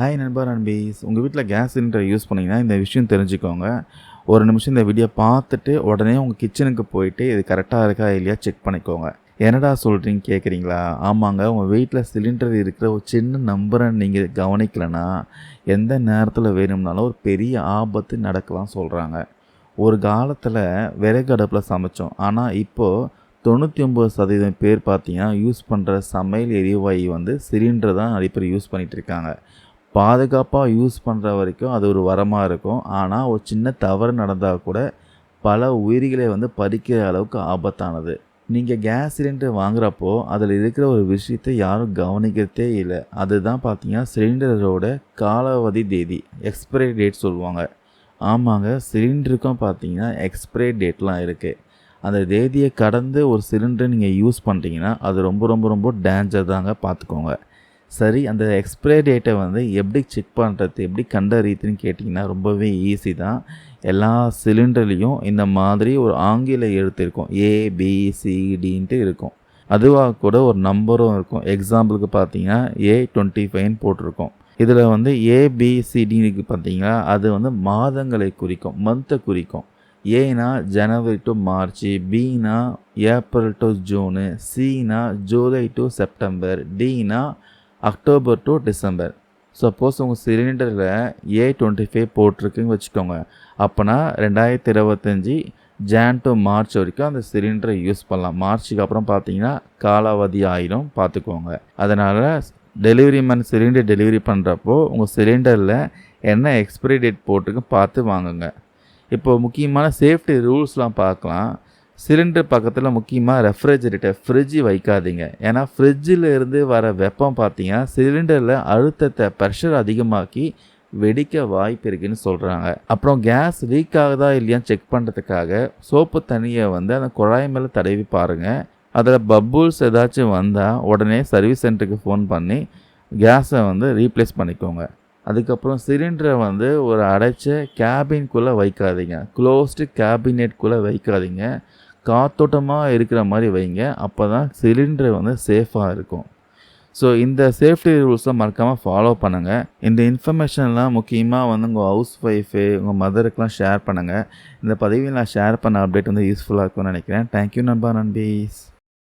Hi நண்பா நண்பீஸ் உங்கள் வீட்டில் கேஸ் சிலிண்டர் யூஸ் பண்ணிங்கன்னா இந்த விஷயம் தெரிஞ்சுக்கோங்க. ஒரு நிமிஷம் இந்த வீடியோ பார்த்துட்டு உடனே உங்கள் கிச்சனுக்கு போயிட்டு இது கரெக்டாக இருக்கா இல்லையா செக் பண்ணிக்கோங்க. என்னடா சொல்கிறீங்க கேட்குறீங்களா ஆமாங்க உங்கள் வீட்டில் சிலிண்டர் இருக்கிற ஒரு சின்ன நம்பரை நீங்கள் கவனிக்கலைன்னா எந்த நேரத்தில் வேணும்னாலும் ஒரு பெரிய ஆபத்து நடக்கலாம் சொல்கிறாங்க ஒரு காலத்தில் விறகு அடுப்பில் சமைச்சோம். ஆனால் இப்போது தொண்ணூற்றி ஒம்பது சதவீதம் பேர் பார்த்தீங்கன்னா யூஸ் பண்ணுற சமையல் எரிவாயு வந்து சிலிண்டர் தான் நிறைய பேர் யூஸ் பண்ணிகிட்டு இருக்காங்க. பாதுகாப்பாக யூஸ் பண்ணுற வரைக்கும் அது ஒரு வரமாக இருக்கும். ஆனால் ஒரு சின்ன தவறு நடந்தால் கூட பல உயிர்களை வந்து பறிக்கிற அளவுக்கு ஆபத்தானது. நீங்கள் கேஸ் சிலிண்டர் வாங்குறப்போ அதில் இருக்கிற ஒரு விஷயத்தை யாரும் கவனிக்கிறதே இல்லை. அதுதான் பார்த்தீங்கன்னா சிலிண்டரோட காலாவதி தேதி எக்ஸ்பிரி டேட் சொல்லுவாங்க. ஆமாங்க சிலிண்டருக்கும் பார்த்தீங்கன்னா எக்ஸ்பிரி டேட்லாம் இருக்குது அந்த தேதியை கடந்து ஒரு சிலிண்டர் நீங்கள் யூஸ் பண்ணுறீங்கன்னா அது ரொம்ப ரொம்ப ரொம்ப டேஞ்சர் தாங்க பார்த்துக்கோங்க சரி அந்த எக்ஸ்பைரி டேட்டை வந்து எப்படி செக் பண்ணுறது எப்படி கண்டறியுதுன்னு கேட்டிங்கன்னா ரொம்பவே ஈஸி தான். எல்லா சிலிண்டர்லேயும் இந்த மாதிரி ஒரு ஆங்கில எழுத்து இருக்கும். ஏபிசிடின்ட்டு இருக்கும். அதுவாக கூட ஒரு நம்பரும் இருக்கும். எக்ஸாம்பிளுக்கு பார்த்தீங்கன்னா ஏ டுவெண்ட்டி ஃபைவ்னு போட்டிருக்கோம். இதில் வந்து ஏபிசிடிக்கு பார்த்தீங்கன்னா அது வந்து மாதங்களை குறிக்கும் மந்த்தை குறிக்கும். ஏனா ஜனவரி டு மார்ச் பினா ஏப்ரல் டு ஜூனு சினா ஜூலை டு செப்டம்பர் டினா அக்டோபர் டு டிசம்பர் சப்போஸ் உங்கள் சிலிண்டரில் ஏ டுவெண்ட்டி ஃபைவ் போட்டிருக்குன்னு வச்சுக்கோங்க. அப்போனா ரெண்டாயிரத்தி இருபத்தஞ்சி ஜான் டு மார்ச் வரைக்கும் அந்த சிலிண்டரை யூஸ் பண்ணலாம். மார்ச்சுக்கு அப்புறம் பார்த்தீங்கன்னா காலாவதி ஆயிடும் பார்த்துக்கோங்க அதனால் டெலிவரி மேன் சிலிண்டர் டெலிவரி பண்ணுறப்போ உங்கள் சிலிண்டரில் என்ன எக்ஸ்பிரி டேட் போட்டிருக்கு பார்த்து வாங்குங்க. இப்போ முக்கியமான சேஃப்டி ரூல்ஸ்லாம் பார்க்கலாம். சிலிண்டர் பக்கத்தில் முக்கியமாக ரெஃப்ரிஜரேட்டர் ஃப்ரிட்ஜு வைக்காதீங்க. ஏன்னா ஃப்ரிட்ஜில் இருந்து வர வெப்பம் பார்த்தீங்கன்னா சிலிண்டரில் அழுத்தத்தை ப்ரெஷர் அதிகமாக்கி வெடிக்க வாய்ப்பு இருக்குன்னு சொல்கிறாங்க அப்புறம் கேஸ் லீக் ஆகுதா இல்லையான்னு செக் பண்ணுறதுக்காக சோப்பு தண்ணியை வந்து அந்த குழாய் மேலே தடவி பாருங்கள் அதில் பப்புல்ஸ் ஏதாச்சும் வந்தால் உடனே சர்வீஸ் சென்டருக்கு ஃபோன் பண்ணி கேஸை வந்து ரீப்ளேஸ் பண்ணிக்கோங்க. அதுக்கப்புறம் சிலிண்டரை வந்து ஒரு அடைச்ச கேபின்குள்ளே வைக்காதீங்க. க்ளோஸ்டு கேபினெட்குள்ளே வைக்காதீங்க. காத்தோட்டமாக இருக்கிற மாதிரி வைங்க. அப்போ தான் சிலிண்டர் வந்து சேஃபாக இருக்கும். ஸோ இந்த சேஃப்டி ரூல்ஸை மறக்காமல் ஃபாலோ பண்ணுங்கள் இந்த இன்ஃபர்மேஷன்லாம் முக்கியமாக வந்து உங்கள் ஹவுஸ் ஒய்ஃபு உங்கள் மதருக்கெலாம் ஷேர் பண்ணுங்கள் இந்த பதிவில் நான் ஷேர் பண்ண அப்டேட் வந்து யூஸ்ஃபுல்லாக இருக்கும்னு நினைக்கிறேன். தேங்க்யூ நண்பா நண்பீஸ்.